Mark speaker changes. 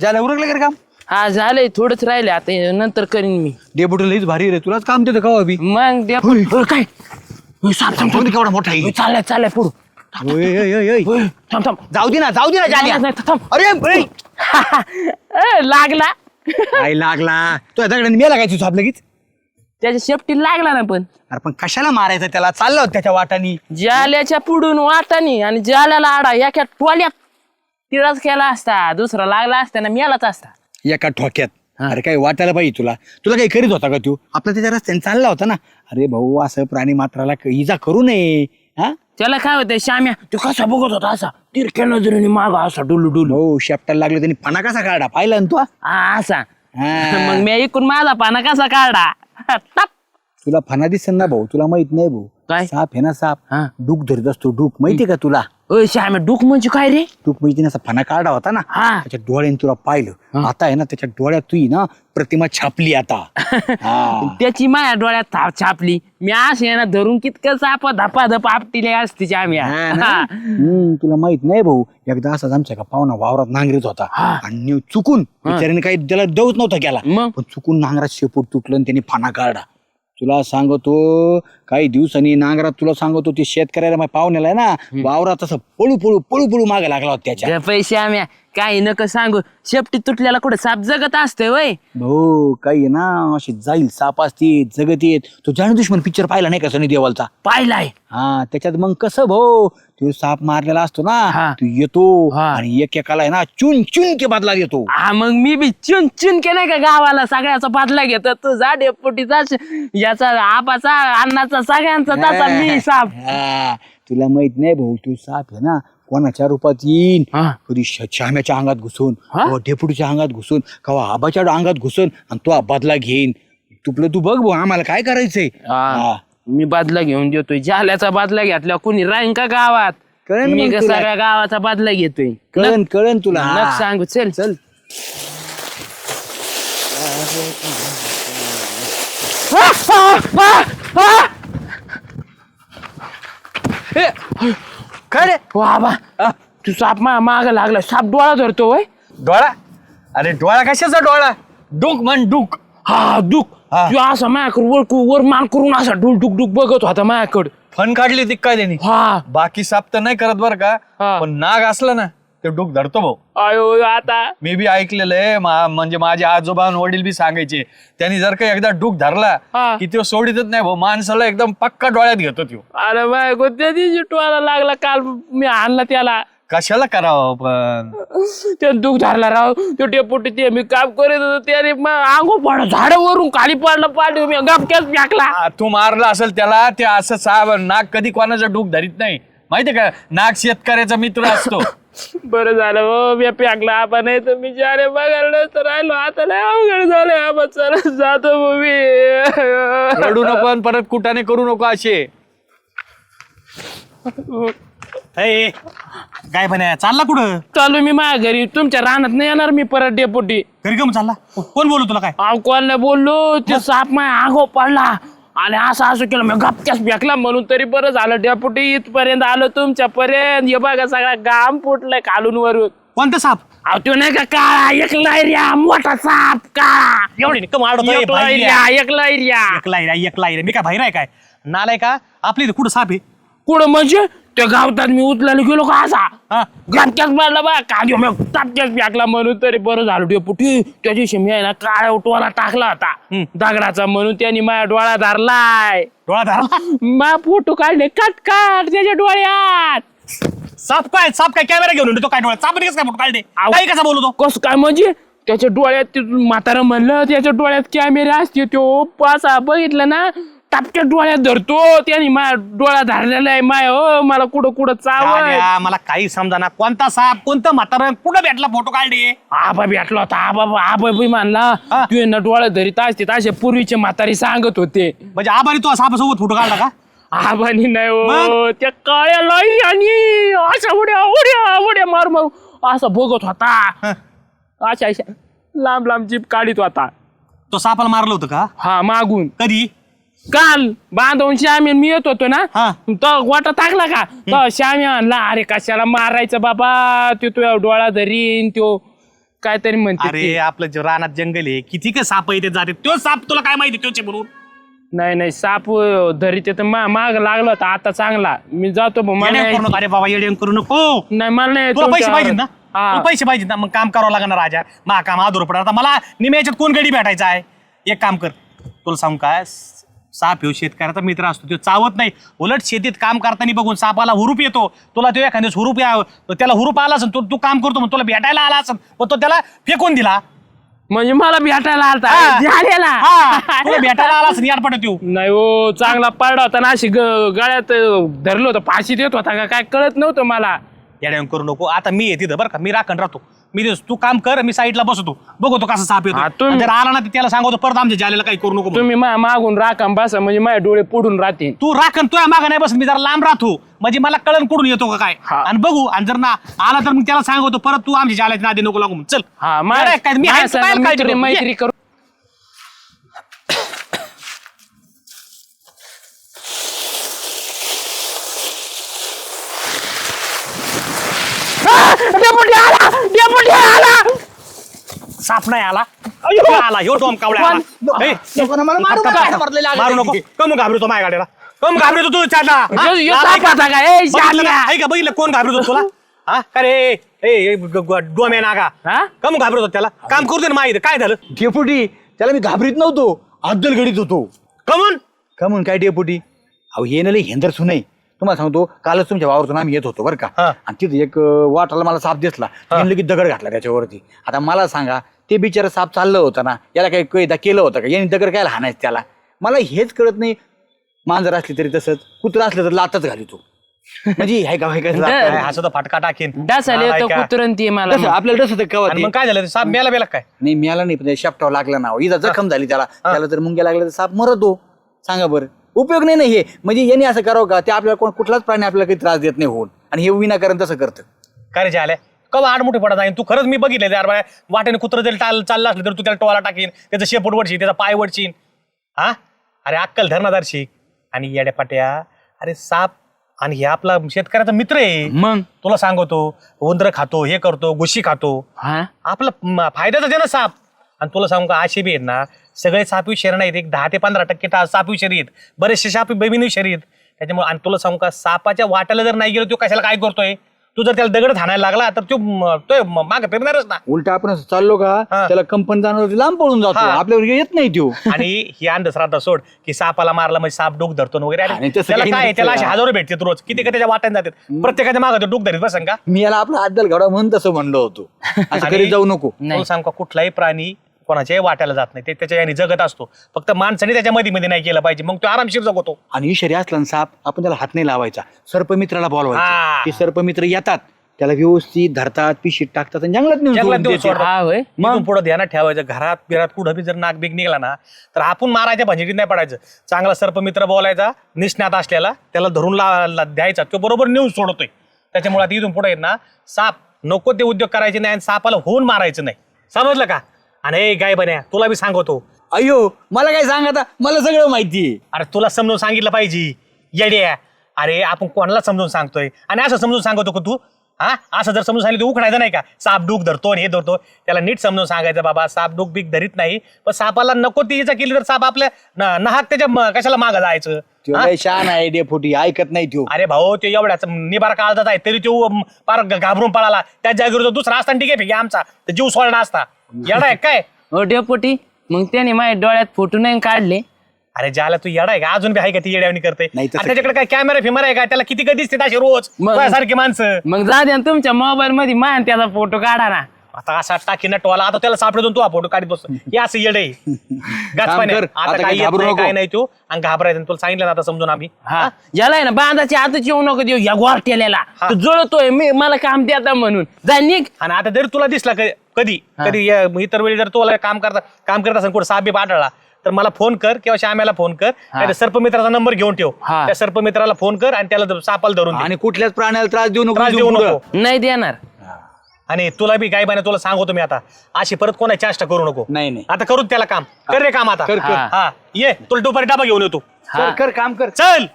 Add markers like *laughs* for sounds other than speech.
Speaker 1: झालं उरकलं का रे काम?
Speaker 2: हा झालंय थोडंच राहिले आता हे नंतर करीन मी.
Speaker 1: डेपुटी लईच भारी रे तुलाच काम देतो का अभि
Speaker 2: मग द्या
Speaker 1: होय.
Speaker 2: हो, काय? होय, साप
Speaker 1: केवढा मोठा
Speaker 2: होय, चाललाय चाललाय पुढं.
Speaker 1: ओय, ओय, ओय, ओय.
Speaker 2: होय, थांब थांब.
Speaker 1: जाऊ दे ना जाऊ दे ना जाल्या.
Speaker 2: नाही, नाही, थांब.
Speaker 1: अरे ओय.
Speaker 2: ए, *laughs* लागला.
Speaker 1: काय लागला. तो दगडाने मेला काय तुझं लगेच.
Speaker 2: त्याच्या शेपटी लागला ना पण.
Speaker 1: अरे पण कशाला मारायचं त्याला? चाललं होतं त्याच्या वाटानी.
Speaker 2: जाल्याच्या पुढून वाटानी आणि जाल्याला आडा एका टोल्यात तिराच केला असता दुसरा लागला असता ना मेलाच असता.
Speaker 1: एका ठोक्यात. अरे काय वाटायला पाहिजे तुला? तुला काही करीत होता का तू? आपला त्याच्या रस्त्याने चालला होता ना. अरे भाऊ असं प्राणी मात्राला क- इजा करू नये. हा?
Speaker 2: त्याला काय होतंय श्याम्या? तो कसा बघत होता असा? तिरक्या नजरेने माग असा डुलू डुलू
Speaker 1: हो शेपटाला लागलं त्यांनी फणा कसा काढा पाहिला ना तू हा?
Speaker 2: हा, असा.
Speaker 1: हा. *laughs*
Speaker 2: मग मी ऐकून माझा पाना कसा काढा *laughs* टप.
Speaker 1: तुला फणा दिसन ना भाऊ तुला माहीत नाही भाऊ.
Speaker 2: काय?
Speaker 1: साप आहे ना साप.
Speaker 2: हा.
Speaker 1: डूक धरत असतो डूक. माहितीये का तुला?
Speaker 2: ओय श्याम्या डुक म्हणजे काय रे?
Speaker 1: डूक म्हणजे असा फणा काढा होता ना
Speaker 2: हा.
Speaker 1: त्याच्या डोळ्याने तुला पाहिलं. आता आहे ना त्याच्या डोळ्यात तुही ना प्रतिमा छापली आता. *laughs* हा.
Speaker 2: त्याची माया डोळ्यात छापली. मी असे आहे ना धरून कितकं चाप धपा धप आपटीले असते श्याम्या
Speaker 1: हा ना?
Speaker 2: हा.
Speaker 1: हम्म, तुला माहीत नाही भाऊ एकदा असाच आमच्या का पाहुणा वावरात नांगरीत होता.
Speaker 2: हा.
Speaker 1: आणि चुकून बिचाऱ्याने काही त्याला दवच नव्हता
Speaker 2: मग?
Speaker 1: पण चुकून नांगरात शेपूट तुटलं आणि त्याने फाना काढला. तुला सांगतो काही दिवसांनी नांगरात तुला सांगतो ते शेतकऱ्याला पाहुण्याला आहे ना वावरात असं पळू पळू पळू पळू मागे लागला होता त्याच्या.
Speaker 2: त्या पैसे आम्या काही नका सांगू शेपटी तुटल्याला कुठे साप जगत असते वय.
Speaker 1: भाऊ काही आहे ना असे जाईल साप असते जगत येत. तो जाणू दुश्मन पिक्चर पाहिला नाही का सनी देवालचा
Speaker 2: पाहिलाय.
Speaker 1: हा त्याच्यात मग कसं भाऊ तो साप मारलेला असतो ना
Speaker 2: हा.
Speaker 1: तो येतो
Speaker 2: हा.
Speaker 1: आणि एकेकाला आहे ना चुन चुन के बदला देतो.
Speaker 2: हा मग मी बी चुन चुन केलाय का गावाला सगळ्याचा बदला घेत? तुझा डेपुटीचा याचा आपाचा अन्नाचा सगळ्यांचा तसा मी साप.
Speaker 1: हा. तुला माहीत नाही भाऊ तू साप आहे ना कोणाच्या रूपात येईन?
Speaker 2: हा.
Speaker 1: कधी श- श्याम्याच्या अंगात घुसून
Speaker 2: हा?
Speaker 1: कवा डेपुटीच्या अंगात घुसून कवा आबाच्या अंगात घुसून आणि तो बदला घेईन. तुपलं तू बघ भाऊ आम्हाला काय करायचंय? हा.
Speaker 2: मी बदला घेऊन देतोय. जाल्याचा बदला घेतला कुणी राहीन का गावात?
Speaker 1: कळेल
Speaker 2: मी
Speaker 1: मग
Speaker 2: का
Speaker 1: तुला.
Speaker 2: सगळ्या गावाचा बदला घेतोय?
Speaker 1: कळन कळन तुला.
Speaker 2: नक
Speaker 1: हा.
Speaker 2: सांगू चल. चल.
Speaker 1: काय रे?
Speaker 2: वा बा तू साप मा माग लागला साप डोळा धरतो वय
Speaker 1: डोळा? अरे डोळा कशाचा डोळा? डुक म्हण डुक.
Speaker 2: हा दुख
Speaker 1: हा.
Speaker 2: तू असा मायाकडे वर वर मान करून असा डुल डुक डुक बघत होता मायाकडे.
Speaker 3: फन काढली ती काय त्यांनी?
Speaker 2: हा.
Speaker 3: बाकी साप तर नाही करत बर का?
Speaker 2: हा.
Speaker 3: पण नाग असलं ना ते डोक धरतो भाऊ.
Speaker 2: अयो आता?
Speaker 3: मी बी ऐकलेलं आहे मा- म्हणजे माझे आजोबा आणि वडील बी सांगायचे त्यांनी जर का एकदा डूक धरला
Speaker 2: हा.
Speaker 3: की तो सोडितच नाही भाऊ माणसाला एकदम पक्का डोळ्यात घेतो तो
Speaker 2: अरे बाय त्या दिवशी टोळा लागला काल मी आणला त्याला.
Speaker 3: कशाला करावं पण?
Speaker 2: ते दुःख धरला राव तो डेपुटी ते मी काम करत होतो त्याने अंगो पडला झाडावरून खाली पडला पाठी मी गपक्याच फेकला.
Speaker 3: आ, तू मारला असेल त्याला ते असं साप नाग कधी कोणाचं डूक धरीत नाही. माहितीये का? नाग शेतकऱ्याचा मित्र असतो.
Speaker 2: बरं झालं हो मी फेकला आबा नाही तर मी जारे बघायला तर राहिलो. आता लय अवघड झालं आबा चला जातो मी
Speaker 3: रडू नको आणि परत कुठाने करू नको असे.
Speaker 4: काय पण? चालला कुठं?
Speaker 2: चालू मी माझ्या घरी. तुमच्या रानात नाही येणार मी परत डेपुटी
Speaker 4: घरी का मग चालला? कोण बोलू तुला काय?
Speaker 2: अहो कोणाला बोललो? ते साप माझ्या आगो पडला. आणि असं असं केलं मी गपक्यास फेकला म्हणून तरी बरं झालं. डेपुटी इथपर्यंत आलो तुमच्या पर्यंत हे बघा सगळा गाम फुटलाय खालून वरून.
Speaker 4: कोणता साप?
Speaker 2: अहो तो नाही का काळा? एक लायऱ्या मोठा साप काळा.
Speaker 4: एवढी नाही, कम आडवतोय,
Speaker 2: एक
Speaker 4: बाहेर या.
Speaker 2: लायऱ्या एक लायऱ्या.
Speaker 4: एक लायरा एक लायरा मी काय बाहेर आहे काय? नालाय का आपली कुठं साप आहे?
Speaker 2: कुठं म्हणजे? त्या गावतात मी उचलायला गेलो का असा?
Speaker 4: हा.
Speaker 2: गपक्याच पडला बा. काढ्यो मी तापक्याच फेकला म्हणून तरी बरं झालं. डेपुटी त्या दिवशी मी आहे ना काळ्या उठवाला टाकला होता. दगडाचा म्हणून त्यांनी माझ्या डोळा धरलाय.
Speaker 4: डोळा धरला?
Speaker 2: मा फोटो काढले काट काट त्याच्या डोळ्यात.
Speaker 4: साप काय साप काय कॅमेरा घेऊन येतो काय डोळा साप कसं काय
Speaker 2: आव.
Speaker 4: काही कसा बोलतो
Speaker 2: कस काय म्हणजे? त्याच्या डोळ्यात ते म्हातारा म्हणलं त्याच्या डोळ्यात कॅमेरा असते तो. पासा बघितलं ना टापक्या डोळ्यात धरतो त्याने माझ्या डोळा धरलेला आहे माय हो मला कुठं कुठं
Speaker 4: गाड्या, मला काही समजा ना कोणता साप कोणतं म्हातारा कुठं भेटला फोटो काढले
Speaker 2: आबा भेटला होता आबा आबा बी मानला
Speaker 4: हा.
Speaker 2: तू ना डोळा धरीत असते असे पूर्वीचे म्हातारी सांगत होते.
Speaker 4: म्हणजे आबारी तो सापासोबत फोटो काढला का?
Speaker 2: आबानी नाही हो? त्या काळ्या लाई आणि अशा उड्या उड्या उड्या मार मार असं बघत होता. अशा अशा लांब लांब जीप काढीत होता.
Speaker 4: तो सापाला मारलं होतं का?
Speaker 2: हा मागून.
Speaker 4: कधी?
Speaker 2: काल बांधवून श्यामी मी येत होतो ना
Speaker 4: हा.
Speaker 2: तो गोटा टाकला का? तो श्यामी आणला अरे कशाला मारायचं बाबा? तो तुझ्या डोळा धरीन तो काहीतरी म्हणते
Speaker 4: अरे
Speaker 2: ती.
Speaker 4: आपलं जे रानात जंगल आहे किती का साप येते जाते. तो साप तुला काय माहिती तोचे म्हणून?
Speaker 2: नाही नाही साप धरीत तर मा माग लागला होता आता चांगला. मी जातो भाऊ, मला
Speaker 4: येड्या
Speaker 2: नाही-
Speaker 4: करू नको अरे बाबा येड्या करू नको.
Speaker 2: नाही मला नाही
Speaker 4: तुला पैसे
Speaker 2: तुमच्या-
Speaker 4: पाहिजे ना?
Speaker 2: हा.
Speaker 4: तुला पैसे पाहिजे ना? मग काम करावं लागणार राजा. मा काम आदूर पडणार आता मला निम्याच्यात कोण गडी भेटायचा आहे? एक काम कर. तुला सांगू काय स- साप ह्यो शेतकऱ्याचा मित्र असतो तो चावत नाही. उलट शेतीत काम करताना बघून सापाला हुरूप येतो. तुला तो एखाद्या हुरूप या त्याला हुरूप आला असेल तो तू काम करतो मग तुला भेटायला आला असेल पण तो त्याला फेकून दिला.
Speaker 2: म्हणजे मला भेटायला आलता.
Speaker 4: हा.
Speaker 2: झालेला
Speaker 4: तुला भेटायला आला असेल याडपट तू.
Speaker 2: नाही हो चांगला पडला होता ना अशी ग- गळ्यात अं, धरलं होतं फाशी देत होता का काय कळत नव्हतं मला.
Speaker 4: येड्या करू नको. आता मी आहे तिथं बरं का? मी राखण राहतो. मी ते- तू काम कर मी साईडला बसतो. बघतो कसा साप येतो
Speaker 2: हा, तुम्ही-
Speaker 4: आणि जर आला ना तर त्याला सांगतो परत आमच्या जालेला काही करू नको म्हणून.
Speaker 2: तुम्ही मा- मागून राखा बसा म्हणजे माझे डोळे पुढून राहतील.
Speaker 4: तू राखण तुझ्या मागे नाही बस मी जरा लांब राहतो. म्हणजे मला कळण कुठून येतो का काय?
Speaker 2: हा.
Speaker 4: आणि बघू आणि जर ना आला तर मग त्याला सांगतो परत तू आमच्या जाल्याच्या नादी नको लागू म्हणून. चल.
Speaker 2: हा
Speaker 4: येडा काय? मी आहे, तू काय काळजी
Speaker 2: मैत्री
Speaker 4: करू?
Speaker 2: मैत्री
Speaker 4: ये.
Speaker 2: करू
Speaker 4: साप नाही आला अय्यो, आला ह्यो टॉम कावळ्या आला.
Speaker 1: नको ना, मला मारू नका,
Speaker 4: काय?
Speaker 1: मारलेलं आहे.
Speaker 4: मारू नको. कम घाबरतो माझ्या गाडीला. कम घाबरतो तू हा?
Speaker 2: यो- यो साप होता का? ए,
Speaker 4: बघितलं. ना? कोण घाबरतो तुला? हा? का रे? ए, ए ग- ग- डोम्या नागा.
Speaker 2: हा?
Speaker 4: कम घाबरतो त्याला. काम करू दे ना माहिती. काय झालं?
Speaker 1: डेपुटी त्याला मी घाबरीत नव्हतो. अद्दल घडीत होतो.
Speaker 4: कमून?
Speaker 1: का म्हणून काय डेपुटी? अहो हे ना हेंदर सुनाई तुम्हाला सांगतो कालच तुमच्या वावरतून आम्ही येत होतो बरं का.
Speaker 4: हा.
Speaker 1: आणि तिथे एक अं, वाटाला मला साप दिसला. लगेच दगड घातला त्याच्यावरती. आता मला सांगा ते बिचारा साप चाललं होतं ना याला काही कैदा केलं होतं का? यांनी दगड काय हाणायचं त्याला? मला हेच कळत नाही. मांजर असली तरी तसंच कुत्रा असलं तर लातच घालितो म्हणजे हाय का हाय का. काय?
Speaker 4: हा सुद्धा फटका टाकेन.
Speaker 2: डासाले
Speaker 4: नालायका.
Speaker 2: येतो कुत्रण ती मला
Speaker 1: कसं आपल्याला कसं कवा
Speaker 4: आणि मग काय झालं ते साप मेला बेला काय?
Speaker 1: नाही मिळाला नाही पण त्या शेपटावर लागला ना. इजा जखम झाली त्याला. त्याला जर मुंग्या लागल्या तर साप मरतो. सांगा बरं. उपयोग नाही ना हे. म्हणजे यांनी असं करावं का? ते आपल्याला कोण कुठलाच प्राणी आपल्याला काही त्रास देत नाही होऊन. आणि हे विनाकारण तसं करतं.
Speaker 4: काय रे आल्या कवा मोठे पडत आहे? तू खरंच मी बघितलं यार बाय वाटेने कुत्र जरी टाल चाललं असलं तर तू त्याला टोला टाकीन त्याचं शेपूट वडशीन त्याचा पाय वडशीन. हा? अरे अक्कल धर्मादार शिक आणि येड्या पाट्या अरे साप आणि हे आपला शेतकऱ्याचा मित्र आहे.
Speaker 1: मग?
Speaker 4: तुला सांगतो उंदर खातो हे करतो गुशी खातो.
Speaker 2: हा?
Speaker 4: आपला म- फायद्याचा आहे ना साप. आणि तुला सांगू का असे बी आहेत ना सगळे सापी शरीर नाहीत. एक दहा ते पंधरा टक्के टा- सापी शरीर बरेचसे सापी बेबिनी शरीर त्याच्यामुळे आणि तुला सांगू का सापाच्या वाट्याला जर नाही गेलो तो कशाला काय करतोय? तू जर त्याला दगड हाणायला लागला तर तो म- तो माग फिरणारच ना.
Speaker 1: उलट आपण असं चाललो का
Speaker 4: हा.
Speaker 1: त्याला कंपनी जाणार होती लांब पळून जातो. आपल्यावर येत नाही तो. *laughs*
Speaker 4: आणि ही अंधश्रद्धा सोड की सापाला मारला म्हणजे साप डोक धरतो न वगैरे.
Speaker 1: आणि
Speaker 4: अरे
Speaker 1: तसं
Speaker 4: त्याला
Speaker 1: काही
Speaker 4: काय आहे? त्याला
Speaker 1: नसतं.
Speaker 4: असे हजारो भेटतात रोज. किती का त्याच्या वाट्याने जातात? प्रत्येकाच्या मागे डोक धरीत बसन का?
Speaker 1: मी याला आपला अद्दल घडा म्हणून तसं म्हणलो होतो. असं
Speaker 4: आणि-
Speaker 1: करीत जाऊ नको.
Speaker 4: तुला सांगू का कुठलाही प्राणी कोणाच्याही वाट्याला जात नाही. ते त्याच्या याने जगत असतो. फक्त माणसाने त्याच्या मध्ये मध्ये नाही केलं पाहिजे. मग तो आरामशीर जगतो.
Speaker 1: आणि ईश्वरी असला ना साप आपण त्याला हात नाही लावायचा. सर्पमित्राला
Speaker 4: हा.
Speaker 1: बोलवायचं ते सर्पमित्र येतात. त्याला व्यवस्थित धरतात पिशीत टाकतात आणि जंगलात नेऊन
Speaker 4: जंगलात
Speaker 1: सोडून
Speaker 4: नेऊन
Speaker 1: देतात.
Speaker 4: सोडतात.
Speaker 2: हा होय.
Speaker 4: मग? पुढे ध्यानात ठेवायचं. घरात बिरात कुठं बी जर नाक बीक निघाला ना तर आपण मारायच्या भांजीत नाही पडायचं. चांगला सर्पमित्र बोलायचा निष्णात असलेला त्याला धरून ला ला- द्यायचा. तो बरोबर नेऊन सोडतोय. त्याच्यामुळे आता इथून पुढे ना साप नको ते उद्योग करायचे नाही आणि सापाला होऊन मारायचं नाही. समजलं का? आणि गाय बन्या तुला बी सांगतो.
Speaker 1: अयो मला काय सांग आता? मला सगळं माहितीये
Speaker 4: अरे तुला समजून सांगितलं पाहिजे. येड्या. अरे आपण कोणाला समजून सांगतोय? आणि असं समजून सांगतो का तू? हा? असं जर समजून सांगितलं उखडायचं नाही का? साप डूक धरतो आणि हे धरतो. त्याला नीट समजून सांगायचं बाबा साप डूक बीक धरीत नाही. पण सापाला नको ती इजा केली तर साप आपल्या न- नाहक त्याच्या म- कशाला मागं जायचं?
Speaker 1: त्यो लय शान आहे डेपुटी ऐकत नाही त्यो.
Speaker 4: अरे भाऊ तो एवढ्याच निबार काळजात आहे तरी तो अम, पार घाबरून पळाला. त्या जागेवर तो दुसरा असता ठीक आहे आमचा. तर जीव सोडला असता. येडा आहे काय?
Speaker 2: हो डेपोटी. मग त्याने माझ्या डोळ्यात फोटो नाही काढले.
Speaker 4: अरे ज्याला तू येडा आहे का? अजून बी आहे का ती येड्यावणी करते?
Speaker 1: नाही तसं
Speaker 4: आणि त्याच्याकडे काय. कॅमेरा फिमर आहे का? त्याला किती कधी दिसते असे रोज?
Speaker 2: मग-
Speaker 4: सारखी माणसं.
Speaker 2: मग जा द्या ना तुमच्या मोबाईल मध्ये मान त्याचा फोटो काढा ना.
Speaker 4: आता असा टाकी नटवाला आता त्याला सापडून तू हा फोटो काढत बसतो हे असं येड आहे. *laughs*
Speaker 1: कर.
Speaker 4: आता
Speaker 1: आता
Speaker 4: काय
Speaker 1: काय
Speaker 4: येत
Speaker 1: घाबरू
Speaker 4: नाही,
Speaker 1: नको.
Speaker 4: काय नाही तू. आणि घाबरायचं तुला सांगितलं ना आता समजून आम्ही.
Speaker 2: हा. याला आहे ना बांधाची आताच येऊ नको देऊ या गोरट्याला. तो जळतोय मी मला काम द्या म्हणून. जा निघ.
Speaker 4: आणि आता जरी तुला दिसला क- कधी कधी या- इतर वेळी जर तुला काम करता काम करत असेल कुठं साप बीप आढळला तर मला फोन कर किंवा श्याम्याला फोन कर. नाही सर्पमित्राचा नंबर घेऊन ठेव.
Speaker 2: हा.
Speaker 4: त्या सर्पमित्राला फोन कर आणि त्याला सापाला धरून दे.
Speaker 1: आणि कुठल्याच प्राण्याला त्रास देऊ नको
Speaker 4: त्रास
Speaker 1: इथून
Speaker 4: देऊ
Speaker 1: पुढं.
Speaker 4: नको.
Speaker 2: नाही देणार.
Speaker 4: आणि तुला बी काय तुला सांगतो मी आता अशी परत कोणा चेष्टा करू नको.
Speaker 1: नाही नाही.
Speaker 4: आता करू त्याला काम. कर रे काम आता.
Speaker 1: कर, कर.
Speaker 4: हा ये तुला दुपारी डबा घेऊन येतो.
Speaker 1: कर कर काम कर.
Speaker 4: चल.